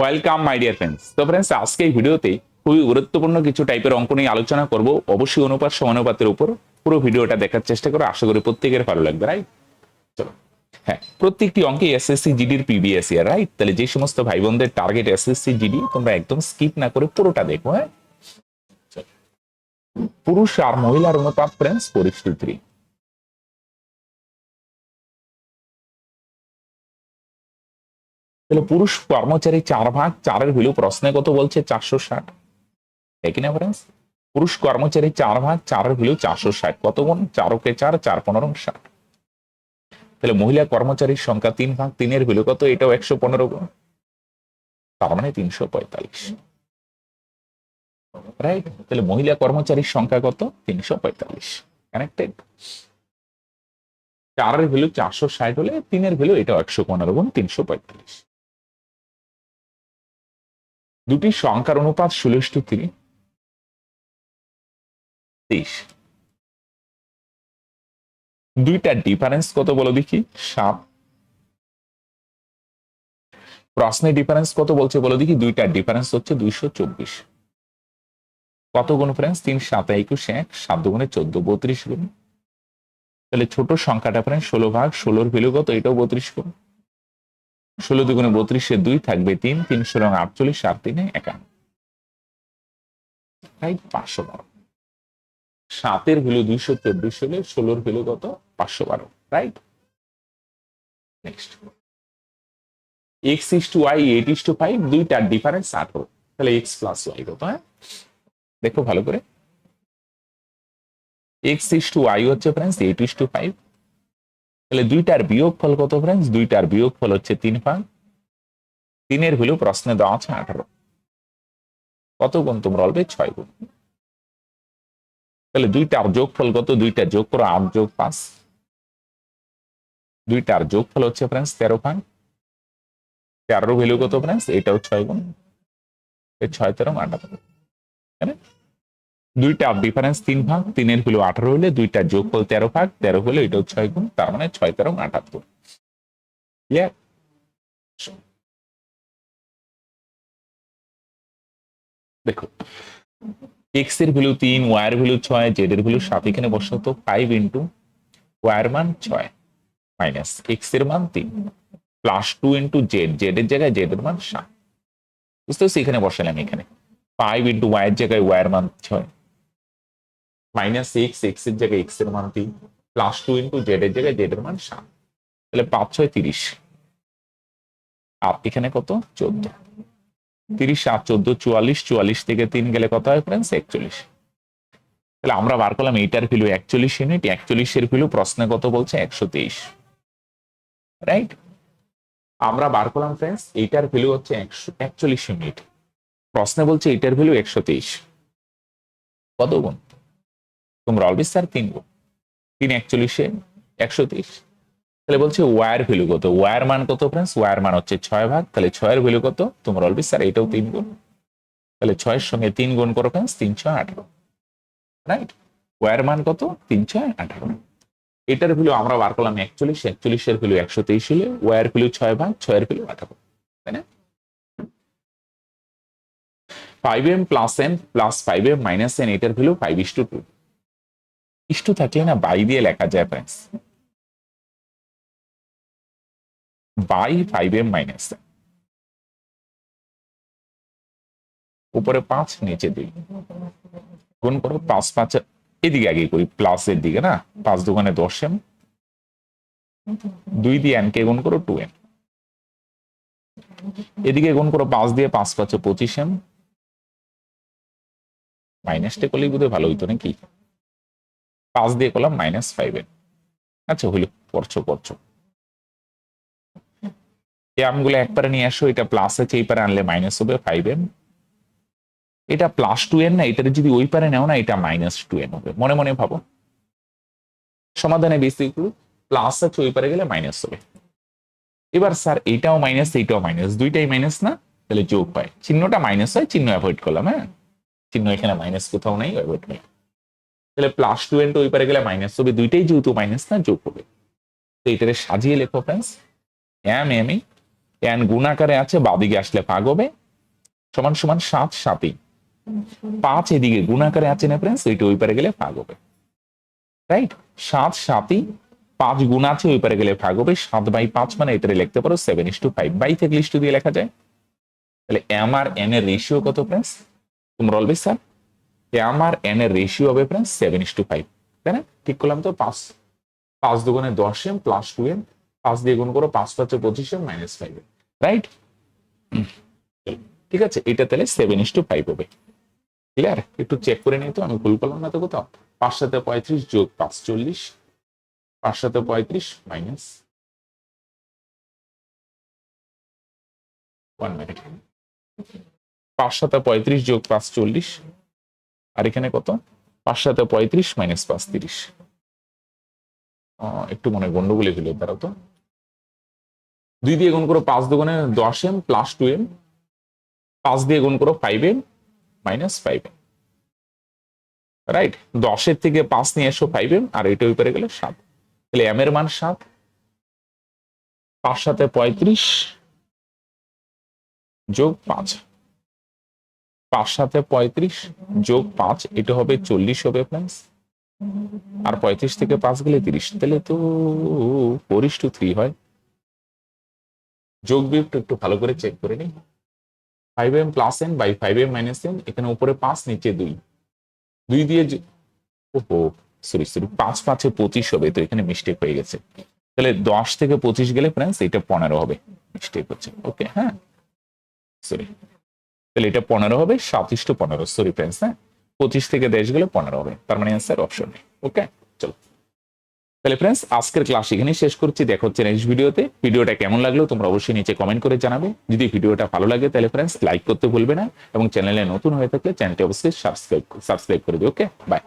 Welcome my dear friends তো friends আজকে এই ভিডিওতে খুবই গুরুত্বপূর্ণ কিছু টাইপের অঙ্ক নিয়ে আলোচনা করব। অবশ্যই অনুপাত, সমানুপাতের উপর পুরো ভিডিওটা দেখার চেষ্টা করো। আশা করি প্রত্যেকের ভালো লাগবে রাইট চলো। হ্যাঁ প্রত্যেকটি অঙ্কে এসএসসি জিডির প্রিভিয়াস ইয়ার রাইট তাহলে যে সমস্ত ভাই বোনদের টার্গেট এসএসসি জিডি তোমরা একদম স্কিপ না করে পুরোটা দেখো হ্যাঁ। পুরুষ আর মহিলার অনুপাত ফ্রেন্ডস থ্রি তাহলে পুরুষ কর্মচারী চার ভাগ, চারের ভ্যালু প্রশ্নে কত বলছে? চারশো ষাট। না ফ্রেন্ডস পুরুষ কর্মচারী চার ভাগ, চারের ভ্যালু চারশো ষাট। কত গুণ? চারকে চার চার পনেরো ষাট। তাহলে মহিলা কর্মচারীর সংখ্যা তিন ভাগ, তিনের ভ্যালু কত? এটাও একশো পনেরো গুণ। তার মানে তিনশো পঁয়তাল্লিশ। রাইট তাহলে মহিলা কর্মচারীর সংখ্যা কত? তিনশো পঁয়তাল্লিশ। কানেক্টেড চারের ভ্যালু চারশো ষাট হলে তিনের ভ্যালু এটাও একশো পনেরো গুণ, তিনশো পঁয়তাল্লিশ। দুটি সংখ্যার অনুপাত ষোলোশ টু তেইশ। দুইটার ডিফারেন্স কত বলো দেখি? সাত। প্রশ্নের ডিফারেন্স কত বলছে বলো দেখি? দুইটার ডিফারেন্স হচ্ছে দুইশো চব্বিশ। কত গুণ ফ্রেন্স তিন, সাত, একুশ, এক, সাত দুগুণে চোদ্দ, বত্রিশ গুণ। তাহলে ছোট সংখ্যাটা ফ্রেন্স ষোলো ভাগ, ষোলোর ভ্যালু কত? এটাও বত্রিশ গুণ। ষোলো দুগুণে বত্রিশে দুই থাকবে তিন, তিনশো রং আটচল্লিশ, সাত তিনে একান্ন। রাইট পাঁচশো বারো। সাতের ভ্যালু দুইশো চব্বিশ হলে ষোলোর ভ্যালু কত? পাঁচশো বারো, right? Next. X is to y eight is to five দুইটার ডিফারেন্স আঠারো তাহলে এক্স প্লাস ওয়াই কত হ্যাঁ? দেখো ভালো করে। এক্স ইস টু ওয়াই হচ্ছে friends eight is to five তাহলে দুইটার বিয়োগ ফল কত ফ্রেন্ডস দুইটার বিয়োগ ফল হচ্ছে তিন ভাগ। তিনের ভ্যালু প্রশ্নে দেওয়া আছে আঠারো। কত গুণ তোমরা বলবে? ছয় গুণ। তাহলে দুইটার যোগ ফল কত? দুইটা যোগ করো, আট যোগ পাঁচ। দুইটার যোগ ফল হচ্ছে ফ্রেন্ডস তেরো ভাগ। তেরোর ভ্যালু কত ফ্রেন্ডস এটাও ছয় গুণ। ছয় তেরো আঠারো। না? ডিফারেন্স তিন ভাগ, তিনের ভ্যালু আঠারো হলে দুইটা যোগ হল তেরো ভাগ, তেরো হলে এটাও ছয় গুণ, তার মানে ছয় তেরো আটাত্তর ক্লিয়ার দেখো এক্সের ভ্যালু তিন ওয়াই এর ভ্যালু ছয় জেড এর ভ্যালু সাত, এখানে বসাতো ফাইভ ইন্টু ওয়াই এর মান ছয় মাইনাস এক্সের মান তিন plus two into z z এর জায়গায় জেড এর মান সাত। বুঝতে পারছি? এখানে বসালাম এখানে। ফাইভ ইন্টু ওয়াই এর জায়গায় ওয়াই এর মান ছয়। মাইনাস এক্স এক্সের জায়গায় এক্সের মান তিন প্লাস টু ইন্টু জেড এর জায়গায় জেড এর মান সাত। তাহলে পাঁচ ছয় তিরিশ। আর এখানে কত? চোদ্দ। তিরিশ সাত চোদ্দ, চুয়াল্লিশ চুয়াল্লিশ থেকে তিন গেলে কত হয় ফ্রেন্ডস একচল্লিশ। তাহলে আমরা বার করলাম এইটার ভ্যালু একচল্লিশ ইউনিট একচল্লিশের ভ্যালু প্রশ্নে কত বলছে? একশো তেইশ। রাইট আমরা বার করলাম ফ্রেন্ডস এইটার ভ্যালু হচ্ছে একশো, একচল্লিশ ইউনিট প্রশ্নে বলছে এইটার ভ্যালু একশো তেইশ। কত গুণ? তোমরা অলবেজ স্যার তিন গুণ তিন একচল্লিশে একশো তেইশ তাহলে বলছে ওয়ার ভ্যালু কত? ওয়ার মান কত ফ্রেন্ডস ওয়ার মান হচ্ছে ছয় ভাগ। তাহলে ছয়ের ভ্যালু কত? তোমরা অলবেজ স্যার এটাও তিন গুণ তাহলে ছয়ের সঙ্গে তিন গুণ করো ফ্রেন্ডস তিন ছয় আঠারো। রাইট ওয়ার মান কত? তিন ছয় আঠারো। এটার ভ্যালু আমরা বার করলাম একচল্লিশ, একচল্লিশের ভ্যালু একশো তেইশ হলে ওয়ার ভ্যালু ছয় ভাগ, ছয়ের ভ্যালু আঠারো। তাই না? Five m plus n plus five m minus n এটার value five is to two is to থাকলে না বাই দিয়ে লেখা যায় friends by five m minus উপরে পাঁচ, নিচে দুই। গুণ করো পাঁচ পাঁচ, এদিকে আগে করি প্লাস এর দিকে না? পাঁচ দোকানে দশ এম। দুই দিয়ে এন কে গুণ করো টু এম এদিকে গুণ করো পাঁচ দিয়ে পাঁচ, পাঁচে, পঁচিশ এম। মাইনাসটা করলেই বোধহয় ভালো হইতো নাকি? পাঁচ দিয়ে করলাম মাইনাস ফাইভ এম আচ্ছা হইল করছ করছ। আমগুলো একবারে নিয়ে আসো, এটা প্লাস আছে, এই পারে আনলে মাইনাস হবে ফাইভ এম এটা প্লাস টু এন না এটা যদি ওই পারে নেও না, এটা মাইনাস টু এন হবে। মনে মনে ভাবো। সমাধানে বেসিকলি প্লাস আছে, ওই পারে গেলে মাইনাস হবে। এবার স্যার এইটাও মাইনাস এইটাও মাইনাস দুইটাই মাইনাস না, তাহলে যোগ পায় চিহ্নটা মাইনাস হয়, চিহ্ন অ্যাভয়েড করলাম হ্যাঁ? চিহ্ন এখানে মাইনাস কোথাও নাই অ্যাভয়েড করলাম। তাহলে প্লাস টু এন ওই পারে গেলে মাইনাস হবে দুইটাই যেহেতু মাইনাস না যোগ হবে। তো এটারে সাজিয়ে লেখো friends m m e n গুণাকারে আছে, বাদিকে আসলে ভাগ হবে। সমান সমান সাত সাতই পাঁচ এদিকে গুণাকারে আছে না ফ্রেন্ডস ওইটা ওই পারে গেলে ভাগ হবে। রাইট সাত সাতই পাঁচ গুণ আছে, ওই পারে গেলে ভাগ হবে। সাত বাই পাঁচ মানে এটা লিখতে পারো seven is to five by থেকে ইস টু দিয়ে লেখা যায়। তাহলে এম আর এন এর রেশিও কত ফ্রেন্ডস তোমরা বলবে স্যার এম আর এন এর রেশিও হবে friends seven is to five তাই না? ঠিক করলাম তো পাঁচ পাঁচ দুগুণে দশ এম প্লাস টু এম পাঁচ দিয়ে গুণ করো পাঁচ পাঁচে পঁচিশ m minus five m right ঠিক আছে, এটা তাহলে সেভেন ইস টু ফাইভ হবে। ক্লিয়ার একটু চেক করে নিই তো, আমি ভুল করলাম না তো কোথাও। পাঁচ সাথে পঁয়ত্রিশ যোগ পাঁচ চল্লিশ, পাঁচ সাথে পঁয়ত্রিশ মাইনাস ওয়ান মিনিট পাঁচ সাথে পঁয়ত্রিশ যোগ পাঁচ চল্লিশ আর এখানে কত? পাঁচ সাথে পঁয়ত্রিশ মাইনাস পাঁচ তিরিশ একটু মনে গন্ডগোলে হলো তারা তো। দুই দিয়ে গুণ করো পাঁচ দুগুণে দশ এম প্লাস টু এম। পাঁচ দিয়ে গুণ করো five m minus five m. Right দশের থেকে পাঁচ নিয়ে এসো ফাইভ এম, আর এটা ওই পারে গেলে সাত। তাহলে এম এর মান সাত। পাঁচ সাথে পঁয়ত্রিশ যোগ পাঁচ। পাঁচ সাথে পঁয়ত্রিশ যোগ পাঁচ, এটা হবে চল্লিশ হবে প্লাস আর পঁয়ত্রিশ থেকে পাঁচ গেলে তিরিশ, তাহলে তো ফোর টু থ্রি হয়। যোগ বিয়োগটা একটু ভালো করে চেক করে নিই। Five m plus n by five m minus n এখানে উপরে পাঁচ, নিচে দুই। দুই দিয়ে ওহো সরি সরি পাঁচ পাঁচে পঁচিশ হবে, তো এখানে মিস্টেক হয়ে গেছে। তাহলে দশ থেকে পঁচিশ গেলে ফ্রেন্ডস এটা পনেরো হবে। মিস্টেক হচ্ছে ওকে হ্যাঁ? সরি তাহলে এটা পনেরো হবে সাতিশ টু পনেরো সরি ফ্রেন্ডস হ্যাঁ? পঁচিশ থেকে দেশ গেলে পনেরো হবে, তার মানে অ্যান্সার অপশন ওকে চলো। তাহলে ফ্রেন্ডস আজকের ক্লাস এখানেই শেষ করছি, দেখো হচ্ছে নেক্সট ভিডিওতে ভিডিওটা কেমন লাগল তোমরা অবশ্যই নিচে কমেন্ট করে জানাবে। যদি ভিডিওটা ভালো লাগে, তাহলে ফ্রেন্ডস লাইক করতে ভুলবে না। এবং চ্যানেলে নতুন হয়ে থাকলে চ্যানেলটি অবশ্যই সাবস্ক্রাইব সাবস্ক্রাইব করে দিও ওকে বাই